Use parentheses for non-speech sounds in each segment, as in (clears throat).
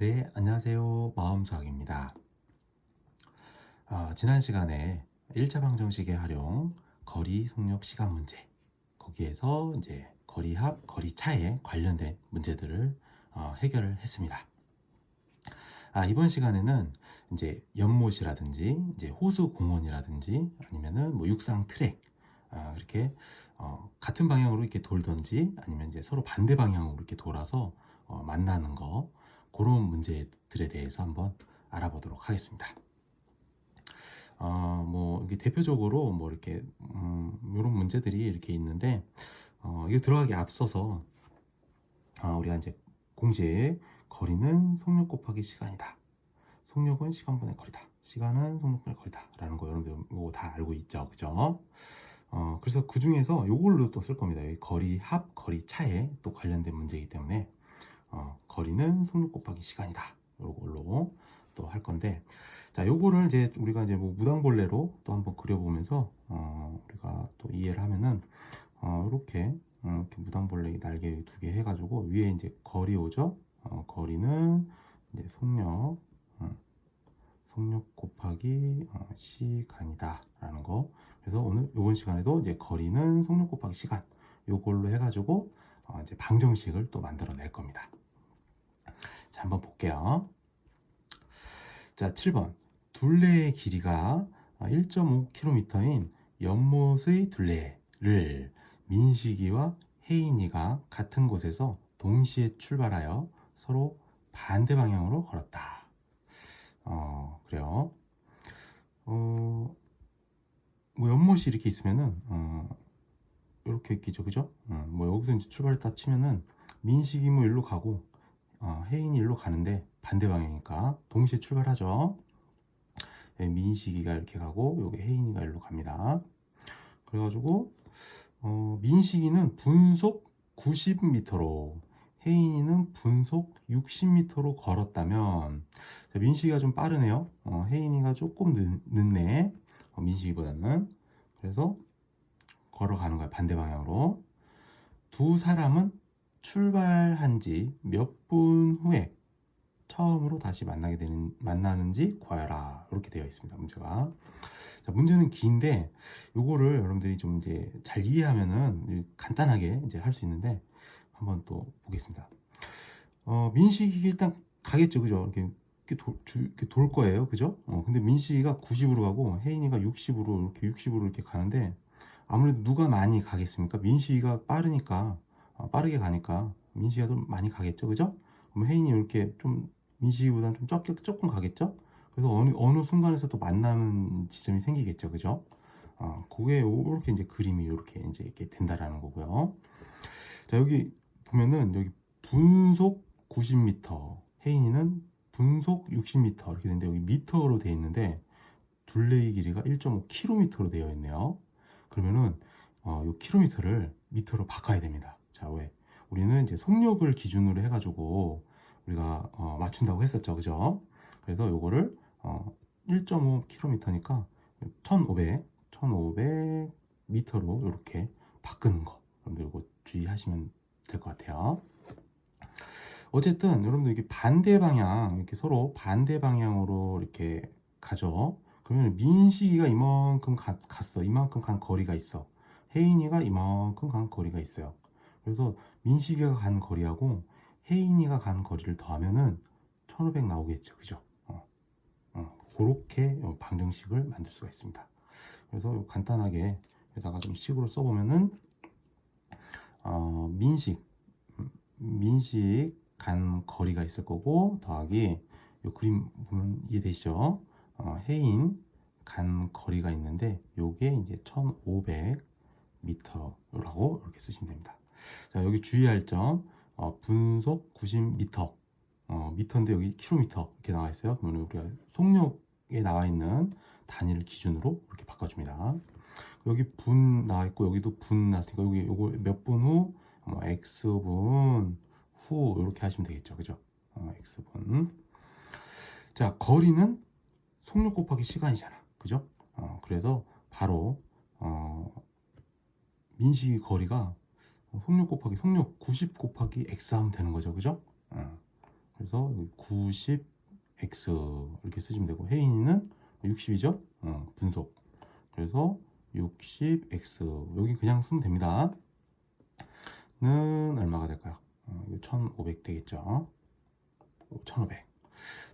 네, 안녕하세요. 마음수학입니다. 아, 지난 시간에 1차 방정식의 활용, 거리, 속력, 시간 문제, 거기에서 이제 거리 합, 거리 차에 관련된 문제들을 어, 해결을 했습니다. 아, 이번 시간에는 이제 연못이라든지 이제 호수 공원이라든지 아니면은 뭐 육상 트랙 아, 이렇게 어, 같은 방향으로 이렇게 돌던지 아니면 이제 서로 반대 방향으로 이렇게 돌아서 어, 만나는 거 그런 문제들에 대해서 한번 알아보도록 하겠습니다. 어, 뭐 이게 대표적으로 뭐 이렇게 음, 이런 문제들이 이렇게 있는데 어, 이게 들어가기 앞서서 어, 우리가 이제 공식 거리는 속력 곱하기 시간이다. 속력은 시간분의 거리다. 시간은 속력분의 거리다. 라는 거 여러분들 이거 다 알고 있죠. 그죠? 어, 그래서 그 중에서 이걸로 또 쓸 겁니다. 이 거리 합, 거리 차에 또 관련된 문제이기 때문에 어, 거리는 속력 곱하기 시간이다. 요걸로 또 할 건데, 자, 요거를 이제 우리가 이제 뭐 무당벌레로 또 한번 그려보면서, 어, 우리가 또 이해를 하면은, 어, 이렇게, 어, 이렇게 무당벌레 날개 두 개 해가지고, 위에 이제 거리 오죠? 어, 거리는 이제 속력, 어, 속력 곱하기 어, 시간이다. 라는 거. 그래서 오늘, 요번 시간에도 이제 거리는 속력 곱하기 시간. 요걸로 해가지고, 어, 이제 방정식을 또 만들어낼 겁니다. 자, 한번 볼게요. 자, 7번. 둘레의 길이가 1.5km인 연못의 둘레를 민식이와 혜인이가 같은 곳에서 동시에 출발하여 서로 반대 방향으로 걸었다. 어, 그래요. 어, 뭐 연못이 이렇게 있으면은, 어, 이렇게 있겠죠, 그죠? 어, 뭐 여기서 이제 출발했다 치면은 민식이 뭐 일로 가고 어, 혜인이 일로 가는데 반대 방향이니까 동시에 출발하죠. 예, 민식이가 이렇게 가고 여기 혜인이가 일로 갑니다. 그래가지고 어, 민식이는 분속 90m로 혜인이는 분속 60m로 걸었다면 자, 민식이가 좀 빠르네요. 어, 혜인이가 조금 늦, 늦네. 어, 민식이보다는 그래서 걸어가는 거야 반대 방향으로 두 사람은 출발한 지 몇 분 후에 처음으로 다시 만나게 되는 만나는지 구하여라. 이렇게 되어 있습니다 문제가. 자, 문제는 긴데 요거를 여러분들이 좀 이제 잘 이해하면은 간단하게 이제 할 수 있는데 한번 또 보겠습니다. 어 민식이 일단 가겠죠 그죠? 이렇게 이렇게, 돌, 주, 이렇게 돌 거예요 그죠? 어 근데 민식이가 90으로 가고 혜인이가 60으로 이렇게 60으로 이렇게 가는데 아무래도 누가 많이 가겠습니까? 민식이가 빠르니까 어, 빠르게 가니까 민식이가 좀 많이 가겠죠, 그죠? 그럼 혜인이 이렇게 좀 민식이보다는 좀 적게 조금 가겠죠? 그래서 어느 어느 순간에서 또 만나는 지점이 생기겠죠, 그죠? 어, 그게 이렇게 이제 그림이 이렇게 이제 이렇게 된다라는 거고요. 자 여기 보면은 여기 분속 90m, 혜인이는 분속 60m 이렇게 되는데 여기 미터로 되어 있는데 둘레의 길이가 1.5km로 되어 있네요. 그러면은 어, 이 킬로미터를 미터로 바꿔야 됩니다. 자, 왜? 우리는 이제 속력을 기준으로 해가지고 우리가 어, 맞춘다고 했었죠, 그죠? 그래서 요거를 어, 1.5km니까 1,500, 1,500 미터로 이렇게 바꾸는 거. 여러분들 이거 주의하시면 될 것 같아요. 어쨌든 여러분들 이게 반대 방향 이렇게 서로 반대 방향으로 이렇게 가죠. 그러면 민식이가 이만큼 가, 갔어. 이만큼 간 거리가 있어. 혜인이가 이만큼 간 거리가 있어요. 그래서 민식이가 간 거리하고 혜인이가 간 거리를 더하면은 1500 나오겠죠. 그죠? 어, 어, 그렇게 방정식을 만들 수가 있습니다. 그래서 간단하게 여기다가 좀 식으로 써보면은 어, 민식 민식 간 거리가 있을 거고 더하기 이 그림 보면 이해되시죠? 어, 해인 간 거리가 있는데 요게 이제 1500m라고 이렇게 쓰시면 됩니다. 자 여기 주의할 점 어, 분속 90m 어, 미터인데 여기 킬로미터 이렇게 나와 있어요. 그러면 우리가 속력에 나와 있는 단위를 기준으로 이렇게 바꿔줍니다. 여기 분 나와 있고 여기도 분 나왔으니까 여기 요거 몇분 후, 뭐 x분 후 이렇게 하시면 되겠죠, 그죠? 어, x분. 자 거리는 속력 곱하기 시간이잖아. 그죠? 어, 그래서 바로 어, 민식이 거리가 속력 곱하기 속력 90 곱하기 x 하면 되는 거죠. 그죠? 어, 그래서 90x 이렇게 쓰시면 되고 혜인이는 60이죠? 어, 분속. 그래서 60x 여기 그냥 쓰면 됩니다. 는 얼마가 될까요? 어, 1500 되겠죠? 1500.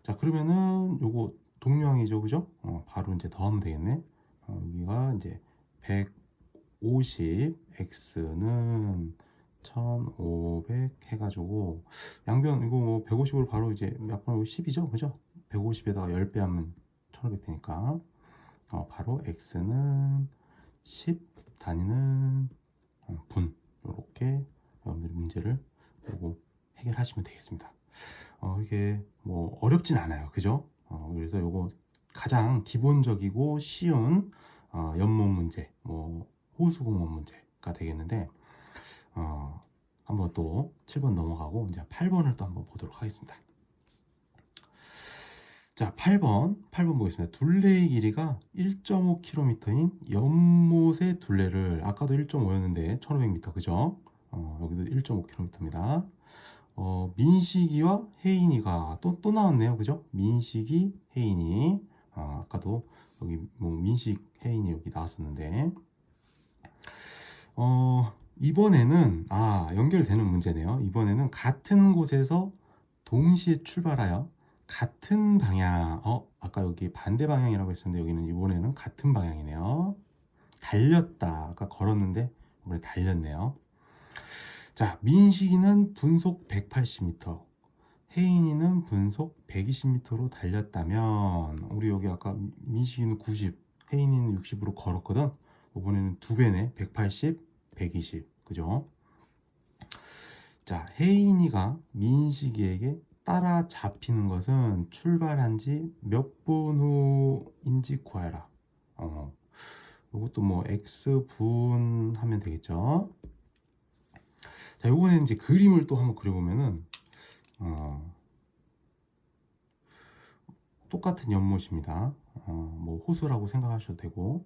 자 그러면은 요거 동류항이죠, 그죠? 어, 바로 이제 더하면 되겠네. 어, 여기가 이제 150x는 1500 해가지고 양변 이거 뭐 150으로 바로 이제 몇 번 10이죠? 그죠? 150에다가 10배 하면 1500 되니까. 어, 바로 x는 10 단위는 어, 분. 이렇게 여러분들이 문제를 보고 해결하시면 되겠습니다. 어, 이게 뭐 어렵진 않아요. 그죠? 어, 그래서 요거 가장 기본적이고 쉬운 어, 연못 문제 뭐 호수공원 문제 가 되겠는데 어, 한번 또 7번 넘어가고 이제 8번을 또 한번 보도록 하겠습니다. 자, 8번. 8번 보겠습니다. 둘레의 길이가 1.5km인 연못의 둘레를 아까도 1.5였는데 1500m 그죠? 어, 여기도 1.5km입니다. 어, 민식이와 혜인이가 또, 또 나왔네요. 그죠? 민식이, 혜인이. 어, 아까도 여기 뭐 민식, 혜인이 여기 나왔었는데 어, 이번에는 아 연결되는 문제네요. 이번에는 같은 곳에서 동시에 출발하여 같은 방향. 어 아까 여기 반대 방향이라고 했었는데 여기는 이번에는 같은 방향이네요. 달렸다. 아까 걸었는데 이번에 달렸네요. 자 민식이는 분속 180m, 혜인이는 분속 120m로 달렸다면 우리 여기 아까 민식이는 90, 혜인이는 60으로 걸었거든. 이번에는 두 배네. 180, 120. 그죠? 자, 혜인이가 민식이에게 따라잡히는 것은 출발한 지 몇 분 후인지 구하라. 어, 이것도 뭐 x분 하면 되겠죠? 자, 요번에 이제 그림을 또 한번 그려보면은, 어, 똑같은 연못입니다. 어, 뭐 호수라고 생각하셔도 되고,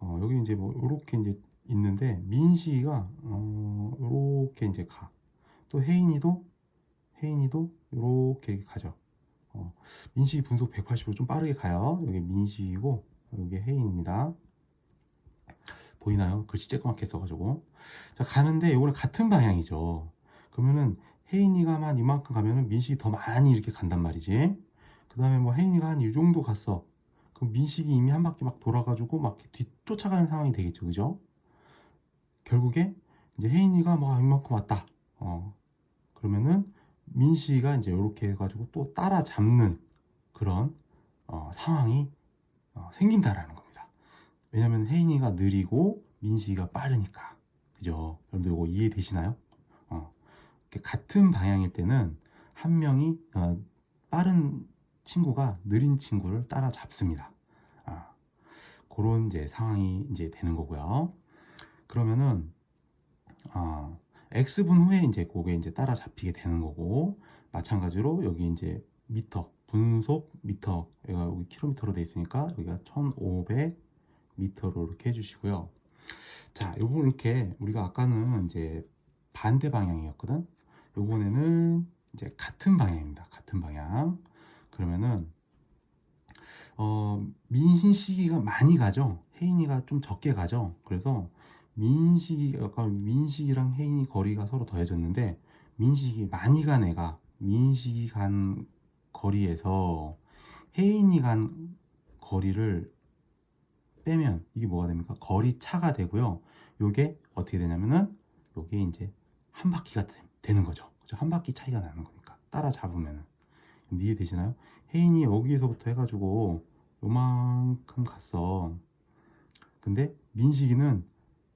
어, 여기 이제 뭐 이렇게 이제 있는데 민식이가 어, 이렇게 이제 가. 또 혜인이도 혜인이도 이렇게 가죠. 어, 민식이 분속 180으로 좀 빠르게 가요. 여기 민식이고 여기 혜인입니다. 보이나요? 글씨 쬐끄맣게 써가지고 자 가는데 이거는 같은 방향이죠. 그러면은 혜인이가만 이만큼 가면은 민식이 더 많이 이렇게 간단 말이지. 그 다음에 뭐 혜인이가 한 이 정도 갔어. 그럼 민식이 이미 한 바퀴 막 돌아가지고 막 뒤쫓아가는 상황이 되겠죠, 그죠? 결국에 이제 혜인이가 막 이만큼 왔다. 어, 그러면은 민식이가 이제 이렇게 해가지고 또 따라잡는 그런 어, 상황이 어, 생긴다라는 겁니다. 왜냐면 혜인이가 느리고 민식이가 빠르니까. 그죠? 여러분들 이거 이해되시나요? 어, 같은 방향일 때는 한 명이 어, 빠른 친구가 느린 친구를 따라잡습니다. 아, 그런 이제 상황이 이제 되는 거고요. 그러면은 아, x분 후에 이제 그게 이제 따라잡히게 되는 거고 마찬가지로 여기 이제 미터 분속 미터 얘가 여기 킬로미터로 돼 있으니까 여기가 1500 미터로 이렇게 해주시고요. 자, 요번 이렇게 우리가 아까는 이제 반대 방향이었거든. 요번에는 이제 같은 방향입니다. 같은 방향. 그러면은 어, 민신 시기가 많이 가죠. 혜인이가 좀 적게 가죠. 그래서 민식이 약간 민식이랑 혜인이 거리가 서로 더해졌는데 민식이 많이 간 애가 민식이 간 거리에서 혜인이 간 거리를 빼면 이게 뭐가 됩니까? 거리 차가 되고요. 요게 어떻게 되냐면은 요게 이제 한 바퀴가 되, 는 거죠. 그죠? 한 바퀴 차이가 나는 거니까 따라 잡으면은 이해되시나요? 혜인이 여기에서부터 해가지고 요만큼 갔어. 근데 민식이는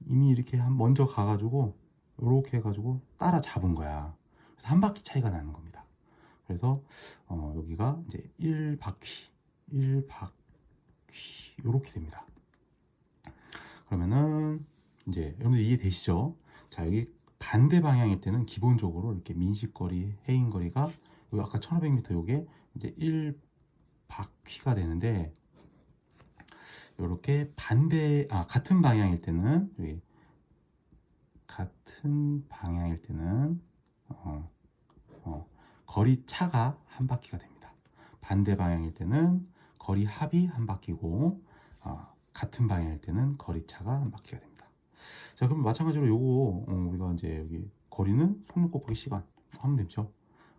이미 이렇게 한 먼저 가가지고 이렇게 해가지고 따라 잡은 거야. 그래서 한 바퀴 차이가 나는 겁니다. 그래서 어, 여기가 이제 1바퀴, 1바퀴 이렇게 됩니다. 그러면은 이제 여러분들 이해되시죠? 자 여기 반대 방향일 때는 기본적으로 이렇게 민식거리, 해인거리가 아까 1500m 요게 이제 1바퀴가 되는데 이렇게 반대 아 같은 방향일 때는 여기 같은 방향일 때는 어, 어, 거리 차가 한 바퀴가 됩니다. 반대 방향일 때는 거리 합이 한 바퀴고 어, 같은 방향일 때는 거리 차가 한 바퀴가 됩니다. 자, 그럼 마찬가지로 요거 어, 우리가 이제 여기 거리는 속력 곱하기 시간 하면 되죠.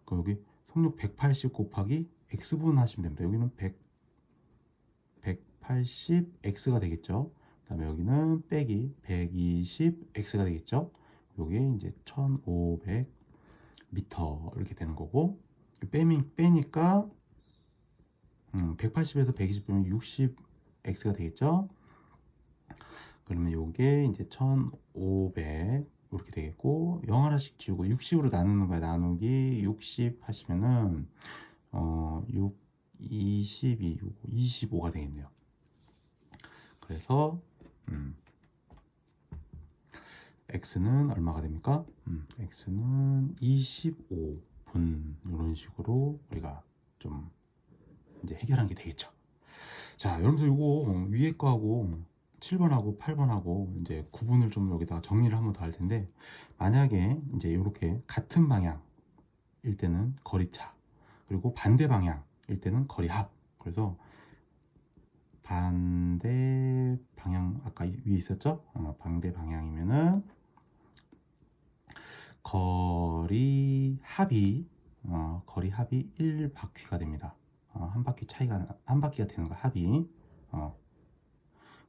그럼 여기 속력 180 곱하기 x분 하시면 됩니다. 여기는 100 180x가 되겠죠. 그 다음에 여기는 빼기 120x가 되겠죠. 요게 이제 1500 미터 이렇게 되는 거고 빼미, 빼니까 음, 180에서 120 빼면 60x가 되겠죠. 그러면 요게 이제 1500 이렇게 되겠고 0 하나씩 지우고 60으로 나누는 거야 나누기 60 하시면은 어 6, 22, 25가 되겠네요. 그래서 음, x는 얼마가 됩니까? 음, x는 25분 이런 식으로 우리가 좀 이제 해결한 게 되겠죠. 자, 여러분들 이거 위에 거하고 7번하고 8번하고 이제 구분을 좀 여기다가 정리를 한번 더 할 텐데 만약에 이제 이렇게 같은 방향일 때는 거리차 그리고 반대 방향일 때는 거리합 그래서 반대 방향 아까 위에 있었죠? 어, 반대 방향이면은 거리 합이 어, 거리 합이 1바퀴가 됩니다. 어, 한 바퀴 차이가 한 바퀴가 되는 거 합이 어,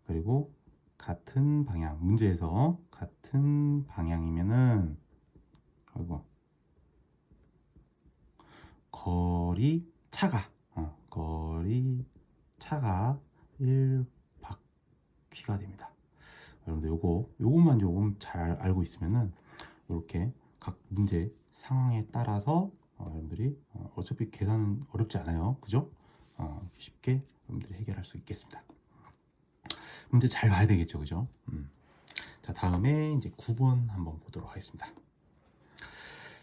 그리고 같은 방향 문제에서 같은 방향이면은 아이고 거리 차가 어, 거리 차가 1바퀴가 됩니다. 여러분들 요거 요것만 조금 잘 알고 있으면은 이렇게 각 문제 상황에 따라서 어, 여러분들이 어, 어차피 계산은 어렵지 않아요. 그죠? 어, 쉽게 여러분들이 해결할 수 있겠습니다. 문제 잘 봐야 되겠죠. 그죠? 음. 자, 다음에 이제 9번 한번 보도록 하겠습니다.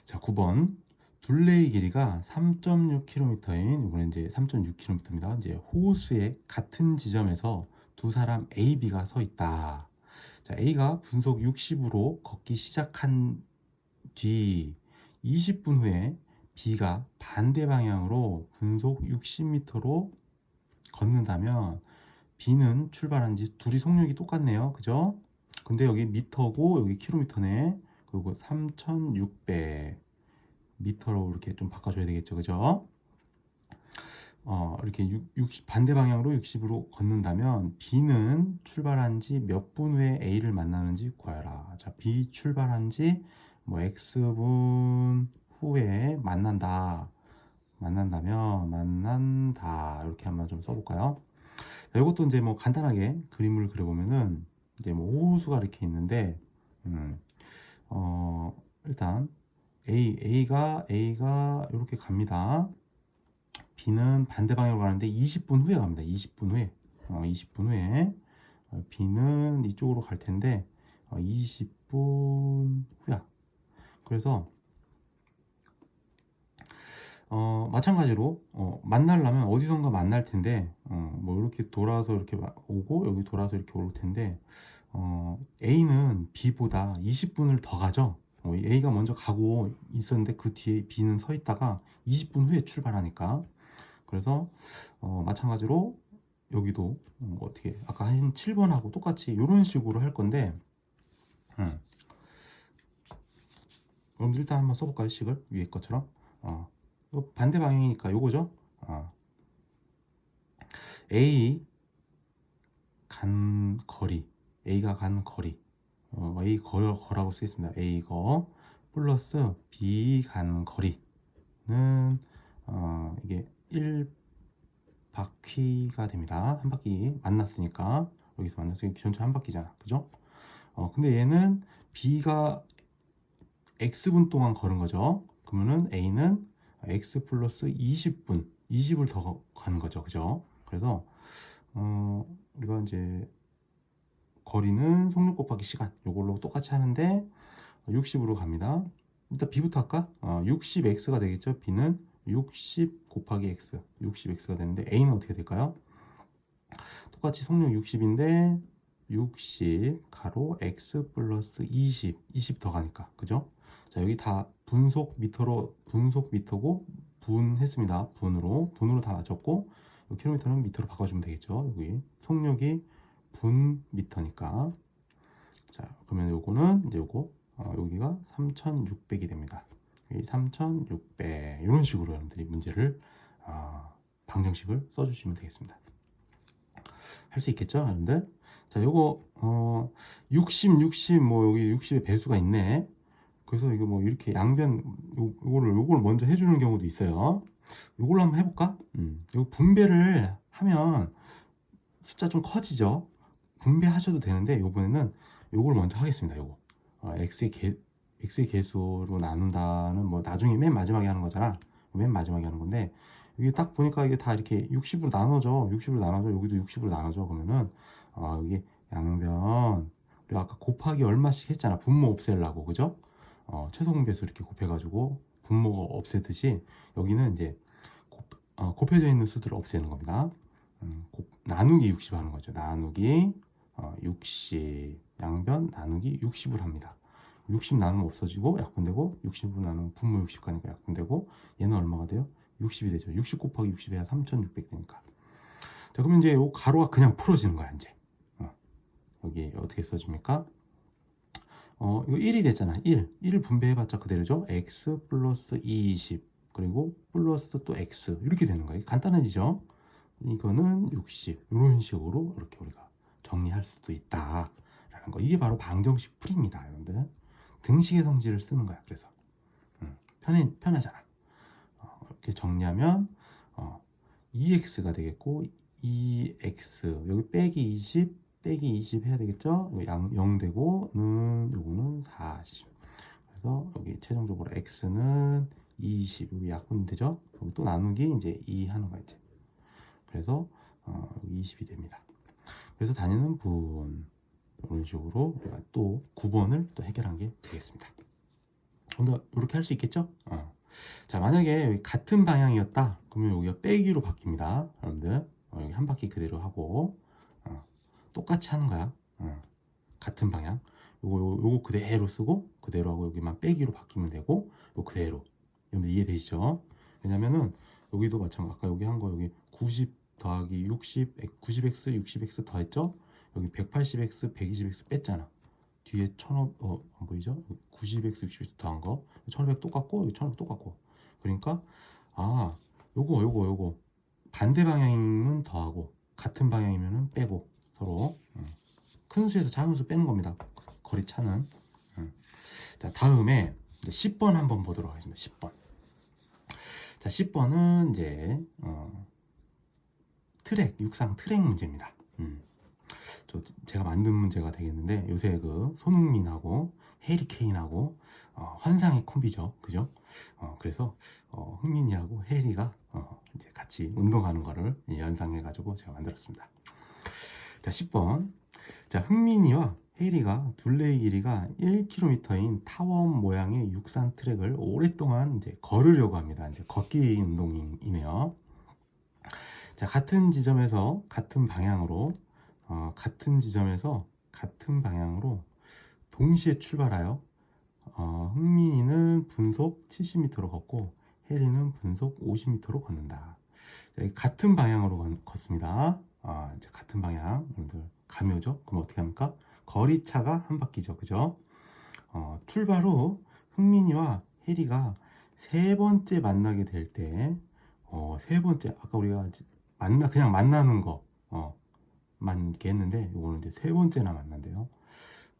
자, 9번. 둘레의 길이가 3.6km인 이번에 이제 3.6km입니다. 이제 호수의 같은 지점에서 두 사람 A, B가 서 있다. 자, A가 분속 60으로 걷기 시작한 뒤 20분 후에 B가 반대 방향으로 분속 60m로 걷는다면 B는 출발한 지 둘이 속력이 똑같네요. 그죠? 근데 여기 미터고 여기 킬로미터네. 그리고 3,600 미터로 이렇게 좀 바꿔줘야 되겠죠. 그죠? 어, 이렇게 6, 60, 반대 방향으로 60으로 걷는다면 B는 출발한 지 몇 분 후에 A를 만나는지 구하라. 자, B 출발한 지 뭐 X분 후에 만난다. 만난다면 만난다. 이렇게 한번 좀 써볼까요? 자, 이것도 이제 뭐 간단하게 그림을 그려보면은 이제 뭐 호수가 이렇게 있는데 음, 어, 일단 A, A가 A가 이렇게 갑니다. B는 반대 방향으로 가는데 20분 후에 갑니다. 20분 후에. 어, 20분 후에. 어, B는 이쪽으로 갈 텐데, 어, 20분 후야. 그래서, 어, 마찬가지로, 어, 만나려면 어디선가 만날 텐데, 어, 뭐 이렇게 돌아서 이렇게 오고, 여기 돌아서 이렇게 올 텐데, 어, A는 B보다 20분을 더 가죠. 어, A가 먼저 가고 있었는데 그 뒤에 B는 서 있다가 20분 후에 출발하니까. 그래서 어, 마찬가지로 여기도 어, 어떻게 아까 한 7번하고 똑같이 이런 식으로 할 건데 음. 그럼 일단 한번 써볼까요? 식을? 위에 것처럼? 어, 반대 방향이니까 요거죠 어. A 간 거리 A가 간 거리 어, A 거, 거라고 쓰겠습니다 A 거 플러스 B 간 거리는 어, 이게 1 바퀴가 됩니다. 한 바퀴 만났으니까 여기서 만났으니까 기존차 한 바퀴잖아. 그죠? 어, 근데 얘는 B가 X분 동안 걸은 거죠. 그러면은 A는 X 플러스 20분, 20을 더 가는 거죠. 그죠? 그래서, 어, 우리가 이제 거리는 속력 곱하기 시간, 요걸로 똑같이 하는데 60으로 갑니다. 일단 B부터 할까? 어, 60X가 되겠죠. B는 60 곱하기 x 60x가 되는데 a는 어떻게 될까요? 똑같이 속력 60인데 60 가로 x 플러스 20 20 더 가니까 그죠? 자 여기 다 분속 미터로 분속 미터고 분했습니다. 분으로 분으로 다 맞췄고 요 킬로미터는 미터로 바꿔주면 되겠죠. 여기 속력이 분 미터니까 자 그러면 요거는 이제 요거 어, 여기가 3,600이 됩니다. 3,600 이런 식으로 여러분들이 문제를 아, 방정식을 써주시면 되겠습니다. 할 수 있겠죠, 여러분들? 자, 요거 어, 60, 60, 뭐 여기 60의 배수가 있네. 그래서 이거 뭐 이렇게 양변 요, 요거를 요걸 먼저 해주는 경우도 있어요. 요걸로 한번 해볼까? 음, 요 분배를 하면 숫자 좀 커지죠. 분배하셔도 되는데 요번에는 요걸 먼저 하겠습니다. 요거 어, x의 개 x의 개수로 나눈다는 뭐 나중에 맨 마지막에 하는 거잖아. 맨 마지막에 하는 건데 여기 딱 보니까 이게 다 이렇게 60으로 나눠져. 60으로 나눠져. 여기도 60으로 나눠져. 그러면은 어, 여기 양변 우리 아까 곱하기 얼마씩 했잖아. 분모 없애려고 그죠? 어, 최소 배수 이렇게 곱해가지고 분모가 없애듯이 여기는 이제 곱, 어, 곱해져 있는 수들을 없애는 겁니다. 음, 곱, 나누기 60 하는 거죠. 나누기 어, 60 양변 나누기 60을 합니다. 60 나누면 없어지고 약분되고 60으로 나누면 분모 60 가니까 약분되고 얘는 얼마가 돼요? 60이 되죠. 60 곱하기 60 해야 3600 되니까. 자, 그러면 이제 요 가로가 그냥 풀어지는 거야, 이제. 어, 여기 어떻게 써집니까? 어, 이거 1이 됐잖아. 1. 1을 분배해봤자 그대로죠. x 플러스 20. 그리고 플러스 또 x. 이렇게 되는 거예요. 간단해지죠? 이거는 60. 이런 식으로 이렇게 우리가 정리할 수도 있다. 라는 거. 이게 바로 방정식 풀입니다, 여러분들. 등식의 성질을 쓰는 거야, 그래서. 음, 편해, 편하잖아. 어, 이렇게 정리하면, 어, 2x가 되겠고, 2x. 여기 빼기 20, 빼기 20 해야 되겠죠? 양, 0 되고, 는, 요거는 40. 그래서 여기 최종적으로 x는 20. 여기 약분 되죠? 여기 또 나누기 이제 2 하는 거야, 이제. 그래서, 어, 여기 20이 됩니다. 그래서 단위는 분. 이런 식으로 우리가 또 9번을 또 해결한 게 되겠습니다. 오늘 이렇게 할 수 있겠죠? 어. 자, 만약에 같은 방향이었다. 그러면 여기가 빼기로 바뀝니다. 여러분들. 어, 여기 한 바퀴 그대로 하고, 어, 똑같이 하는 거야. 어, 같은 방향. 요거, 요거, 그대로 쓰고, 그대로 하고 여기만 빼기로 바뀌면 되고, 요 그대로. 여러분들 이해되시죠? 왜냐면은, 여기도 마찬가지. 아까 여기 한 거 여기 90 더하기 60, 90x, 60x 더했죠? 여기 180x, 120x 뺐잖아. 뒤에 1500, 어, 안 보이죠? 90x, 60x 더한 거. 1500 똑같고, 여기 1500 똑같고. 그러니까, 아, 요거, 요거, 요거. 반대 방향이면 더하고, 같은 방향이면 빼고, 서로. 음. 큰 수에서 작은 수 빼는 겁니다. 거리 차는. 음. 자, 다음에, 이제 10번 한번 보도록 하겠습니다. 10번. 자, 10번은 이제, 어, 트랙, 육상 트랙 문제입니다. 음. 저 제가 만든 문제가 되겠는데 요새 그 손흥민하고 해리 케인하고 어, 환상의 콤비죠, 그죠? 어, 그래서 어, 흥민이하고 해리가 어, 이제 같이 운동하는 거를 연상해가지고 제가 만들었습니다. 자, 10번. 자, 흥민이와 해리가 둘레의 길이가 1km인 타원 모양의 육상 트랙을 오랫동안 이제 걸으려고 합니다. 이제 걷기 운동이네요. 자, 같은 지점에서 같은 방향으로 어, 같은 지점에서 같은 방향으로 동시에 출발하여 어, 흥민이는 분속 70m로 걷고 해리는 분속 50m로 걷는다. 자, 같은 방향으로 건- 걷습니다. 아, 이제 같은 방향, 여러분들 감이 오죠? 그럼 어떻게 합니까? 거리차가 한 바퀴죠, 그죠? 어, 출발 후 흥민이와 해리가 세 번째 만나게 될 때, 어, 세 번째 아까 우리가 만나 그냥 만나는 거, 어, 만 이렇게 했는데 요거는 이제 세 번째나 만난대요.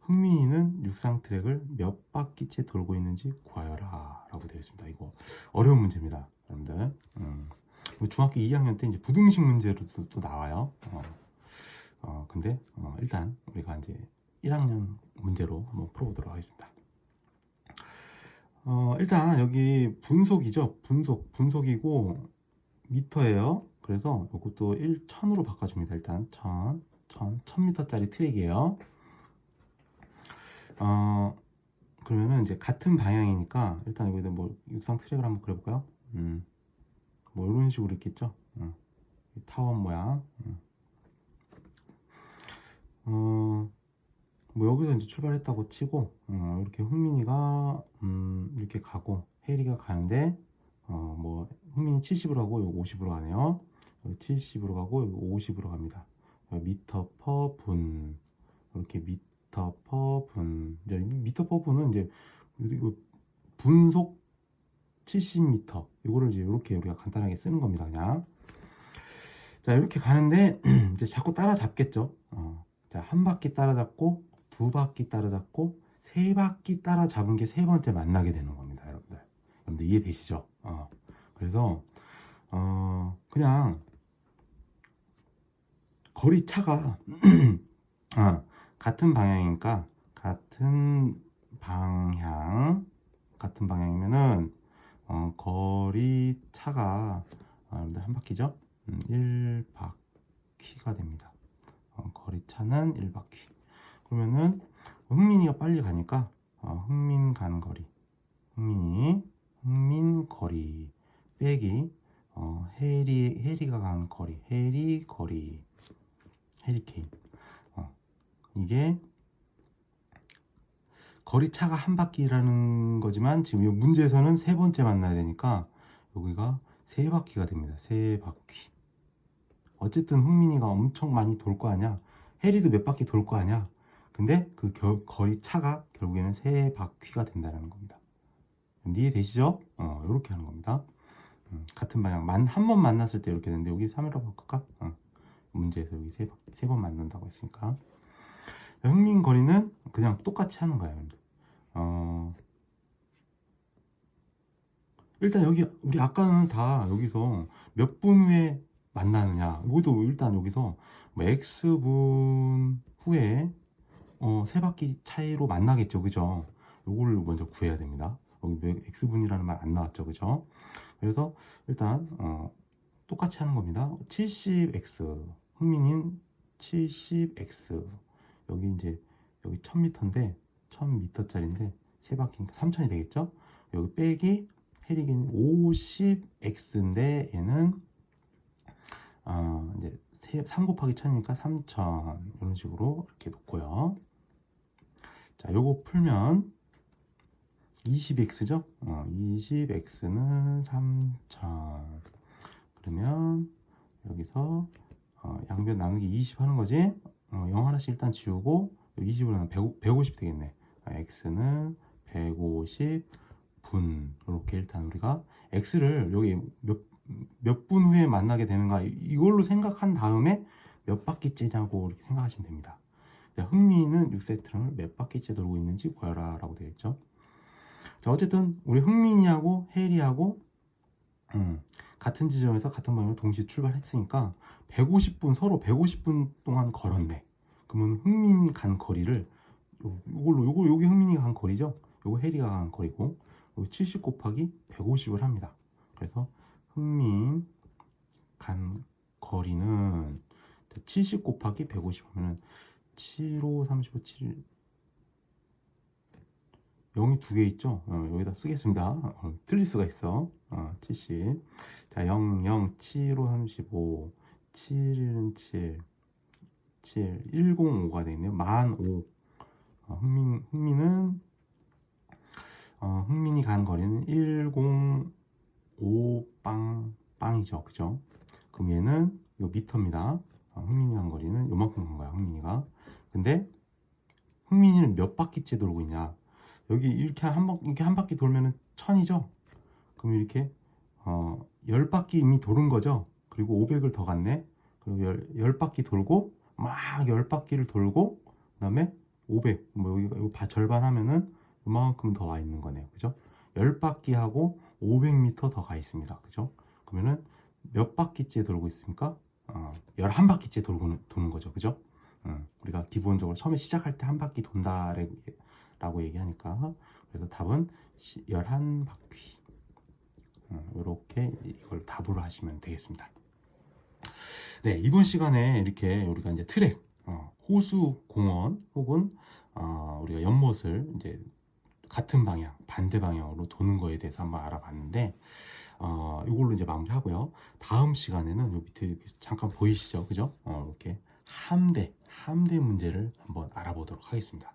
흥민이는 육상 트랙을 몇 바퀴째 돌고 있는지 구하여라 라고 되어 있습니다. 이거 어려운 문제입니다. 여러분들. 음. 중학교 2학년 때 이제 부등식 문제로도 또 나와요. 어, 어, 근데 어, 일단 우리가 이제 1학년 문제로 한번 풀어보도록 하겠습니다. 어, 일단 여기 분속이죠. 분속, 분속이고 미터예요. 그래서 이것도 1, 1000으로 바꿔줍니다. 일단 1000, 1000, 1000m짜리 트랙이에요. 어, 그러면은 이제 같은 방향이니까 일단 여기다 뭐 육상 트랙을 한번 그려볼까요? 음, 뭐 이런 식으로 있겠죠? 음, 타원 모양. 음. 어, 뭐 여기서 이제 출발했다고 치고 어, 이렇게 흥민이가 음, 이렇게 가고 해리가 가는데 어, 뭐 흥민이 70으로 가고 이거 50으로 가네요. 여기 70으로 가고 여기 50으로 갑니다. 여기 미터 퍼 분. 이렇게 미터 퍼 분. 이제 미터 퍼 분은 이제 그리고 분속 70m. 이거를 이제 이렇게 우리가 간단하게 쓰는 겁니다. 그냥. 자, 이렇게 가는데 (clears throat) 이제 자꾸 따라잡겠죠. 어. 자, 한 바퀴 따라잡고 두 바퀴 따라잡고 세 바퀴 따라잡은 게 세 번째 만나게 되는 겁니다, 여러분들. 여러분들 이해되시죠? 어. 그래서 어, 그냥 거리 차가 아, 같은 방향이니까 같은 방향 같은 방향이면은 어, 거리 차가 아, 여러분들 한 바퀴죠? 음, 1바퀴가 됩니다. 어, 거리 차는 1바퀴. 그러면은 흥민이가 빨리 가니까 어, 흥민 간 거리 흥민이 흥민 거리 빼기 어, 해리 해리가 간 거리 해리 거리 해리케인 어, 이게 거리 차가 한 바퀴라는 거지만 지금 이 문제에서는 세 번째 만나야 되니까 여기가 세 바퀴가 됩니다. 세 바퀴. 어쨌든 흥민이가 엄청 많이 돌 거 아니야? 해리도 몇 바퀴 돌 거 아니야? 근데 그 결- 거리 차가 결국에는 세 바퀴가 된다는 겁니다. 이해되시죠? 어, 이렇게 하는 겁니다. 음, 같은 방향. 만 한 번 만났을 때 이렇게 되는데 여기 3이라고 바꿀까? 어, 문제에서 여기 세번 만난다고 했으니까 흥민 거리는 그냥 똑같이 하는 거예요. 어, 일단 여기 우리 아까는 다 여기서 몇 분 후에 만나느냐. 이것도 일단 여기서 뭐 x분 후에 어, 세 바퀴 차이로 만나겠죠 그죠? 요거를 먼저 구해야 됩니다. 여기 몇- x분이라는 말 안 나왔죠 그죠? 그래서 일단 어, 똑같이 하는 겁니다. 70x 흥민인 70x 여기 이제 여기 1000m인데 1000m짜리인데 세 바퀴니까 3000이 되겠죠 여기 빼기 해리긴 50x인데 얘는 어, 이제 3 곱하기 1000이니까 3000 이런 식으로 이렇게 놓고요. 자, 요거 풀면 20x죠? 어, 20x는 3000 그러면 여기서 어, 양변 나누기 20 하는 거지? 어, 0 하나씩 일단 지우고 20으로 하면 100, 150 되겠네. 아, x는 150 분 이렇게 일단 우리가 x를 여기 몇몇 분 후에 만나게 되는가 이- 이걸로 생각한 다음에 몇 바퀴 째냐고 이렇게 생각하시면 됩니다. 자, 흥민이는 6세트를 몇 바퀴째 돌고 있는지 구하라 라고 되어 있죠. 자, 어쨌든 우리 흥민이하고 혜리하고 음, 같은 지점에서 같은 방향으로 동시에 출발했으니까 150분 서로 150분 동안 걸었네. 그러면 흥민 간 거리를 요- 요걸로 요거 요게 흥민이가 간 거리죠. 요거 혜리가 간 거리고 요거 70 곱하기 150을 합니다. 그래서 흥민 간 거리는 70 곱하기 150 하면은 7, 5, 35, 7 0이 두 개 있죠? 어, 여기다 쓰겠습니다. 어, 틀릴 수가 있어. 어, 70. 자, 0, 0, 7, 5, 35. 7은 7. 7, 105가 되겠네요. 만 5. 어, 흥민, 흥민은, 어, 흥민이 간 거리는 105 빵, 빵이죠. 그죠? 그럼 얘는, 이거 미터입니다. 어, 흥민이 간 거리는 요만큼 간 거야, 흥민이가. 근데, 흥민이는 몇 바퀴째 돌고 있냐? 여기 이렇게 한, 바, 이렇게 한 바퀴 돌면은 천이죠? 그럼 이렇게, 어, 열 바퀴 이미 도는 거죠? 그리고 500을 더 갔네? 그리고 열, 열 바퀴 돌고, 막열 바퀴를 돌고, 그 다음에 500, 뭐 여기가 이거 바- 절반 하면은 이만큼 더 와 있는 거네요. 그죠? 열 바퀴 하고 500m 더 가 있습니다. 그죠? 그러면은 몇 바퀴째 돌고 있습니까? 어, 11바퀴째 돌고 도는 거죠. 그죠? 음, 우리가 기본적으로 처음에 시작할 때 한 바퀴 돈다라고 얘기하니까 그래서 답은 11바퀴 이렇게 이걸 답으로 하시면 되겠습니다. 네, 이번 시간에 이렇게 우리가 이제 트랙, 어, 호수 공원 혹은 어, 우리가 연못을 이제 같은 방향, 반대 방향으로 도는 거에 대해서 한번 알아봤는데 어, 이걸로 이제 마무리하고요. 다음 시간에는 요 밑에 잠깐 보이시죠, 그죠? 어, 이렇게 함대, 함대 문제를 한번 알아보도록 하겠습니다.